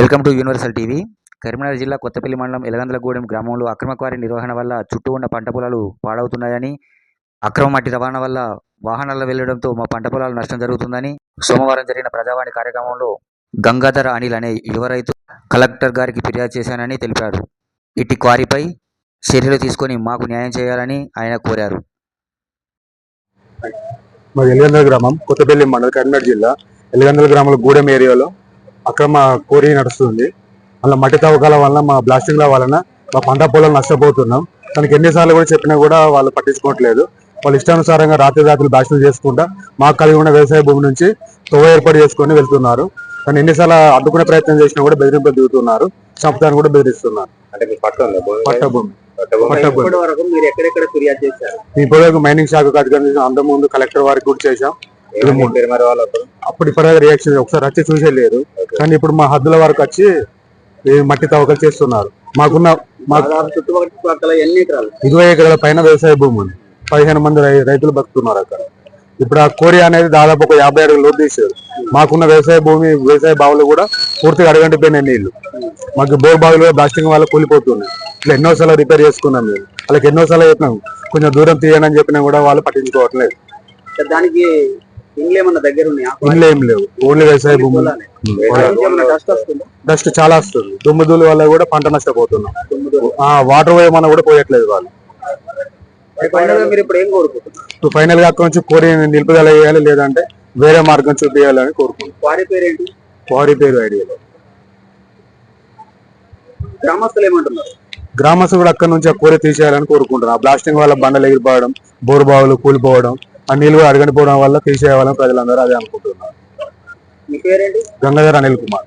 Welcome to universal TV. Karimnagar జిల్లా కొత్తపల్లి మండలం ఎలగందలగూడెం గ్రామంలో అక్రమ క్వారీ నిర్వహణ వల్ల చుట్టూ ఉన్న పంట పొలాలు పాడవుతున్నాయని అక్రమ మట్టి రవాణా వల్ల వాహనాలు వెళ్ళడంతో మా పంట పొలాలు నష్టం జరుగుతుందని సోమవారం జరిగిన ప్రజావాణి కార్యక్రమంలో గంగాధర అనిల్ అనే యువ రైతు కలెక్టర్ గారికి ఫిర్యాదు చేశానని తెలిపాడు ఇట్టి క్వారీపై చర్యలు తీసుకొని మాకు న్యాయం చేయాలని ఆయన కోరారు. మా ఎలగందల గ్రామం కొత్తపల్లి మండలం కరీంనగర్ జిల్లా ఎలగందల గ్రామంలో గూడెం ఏరియాలో అక్రమ కోరి నడుస్తుంది. అలా మట్టి తవ్వకాల వలన మా బ్లాస్టింగ్ల వలన మా పంట పొలాలు నష్టపోతున్నాం. తనకి ఎన్నిసార్లు కూడా చెప్పినా కూడా వాళ్ళు పట్టించుకోవట్లేదు. వాళ్ళు ఇష్టానుసారంగా రాత్రి రాత్రులు బ్లాస్టింగ్ చేసుకుంటా మాకు కలిగి ఉన్న వ్యవసాయ భూమి నుంచి తొవ్వ ఏర్పాటు చేసుకొని వెళ్తున్నారు. కానీ ఎన్నిసార్లు అడ్డుకునే ప్రయత్నం చేసినా కూడా బెదిరింపులు దిగుతున్నారు. చంపుతాను కూడా బెదిరిస్తున్నారు. అంటే మీ పట్ట ఉందా భూమి? పట్ట భూమి. పట్ట భూమి. పట్ట భూమి. ఇప్పటి వరకు మీరు ఎక్కడెక్కడ ఫిర్యాదు చేశారు? ఇప్పుడు మైనింగ్ శాఖకు అధికారులు అంత ముందు కలెక్టర్ వారికి కూడా చేశాం. అప్పుడు? ఇప్పటిదాకా రియాక్షన్ ఒకసారి వచ్చి చూసే లేదు కానీ ఇప్పుడు మా హద్దుల వరకు వచ్చి మట్టి తవ్వకలు చేస్తున్నారు. మాకున్న చుట్టుపక్కల ఇరవై ఎకరాల పైన వ్యవసాయ భూమి ఉంది. పదిహేను మంది రైతులు బతుకుతున్నారు అక్కడ. ఇప్పుడు ఆ కోరి అనేది దాదాపు ఒక యాభై అడుగులు లోతు తీసారు మాకున్న వ్యవసాయ భూమి వ్యవసాయ బావులు కూడా పూర్తిగా అడగంటిపోయినాయి నీళ్ళు. మాకు బోర్ బావులు కూడా బ్లాస్టింగ్ వల్ల కూలిపోతున్నాయి. ఇట్లా ఎన్నోసార్లు రిపేర్ చేసుకున్నాం మేము. వాళ్ళకి ఎన్నోసార్లు చెప్పినాం. కొంచెం దూరం తీయని అని చెప్పినా కూడా వాళ్ళు పట్టించుకోవట్లేదు. దానికి ఇండ్లు ఏం లేవు. ఓన్లీ వ్యవసాయ భూములు డస్ట్ చాలా వస్తుంది. దుమ్ము ధూళి వల్ల కూడా పంట నష్టపోతున్నాం. వాటర్ పోయమన్నా కూడా పోయట్లేదు వాళ్ళు. ఫైనల్గా కోరుకుంటున్నారు? అక్కడ నుంచి కోరి నిలుపుదల చేయాలి లేదంటే వేరే మార్గం చూపించాలని కోరుకుంటున్నాం. వారి పేరు ఐడియాలో గ్రామస్తులు ఏమంటున్నారు? గ్రామస్తులు కూడా అక్కడ నుంచి ఆ కోరి తీసేయాలని కోరుకుంటున్నాం ఆ బ్లాస్టింగ్ వల్ల బండలు ఎగిరిపోవడం బోరు బావులు కూలిపోవడం ఆ నీళ్ళు కూడా అడగనిపోవడం వల్ల తీసేయాలని ప్రజలందరూ అదే అనుకుంటున్నారు. గంగాధర్ అనిల్ కుమార్.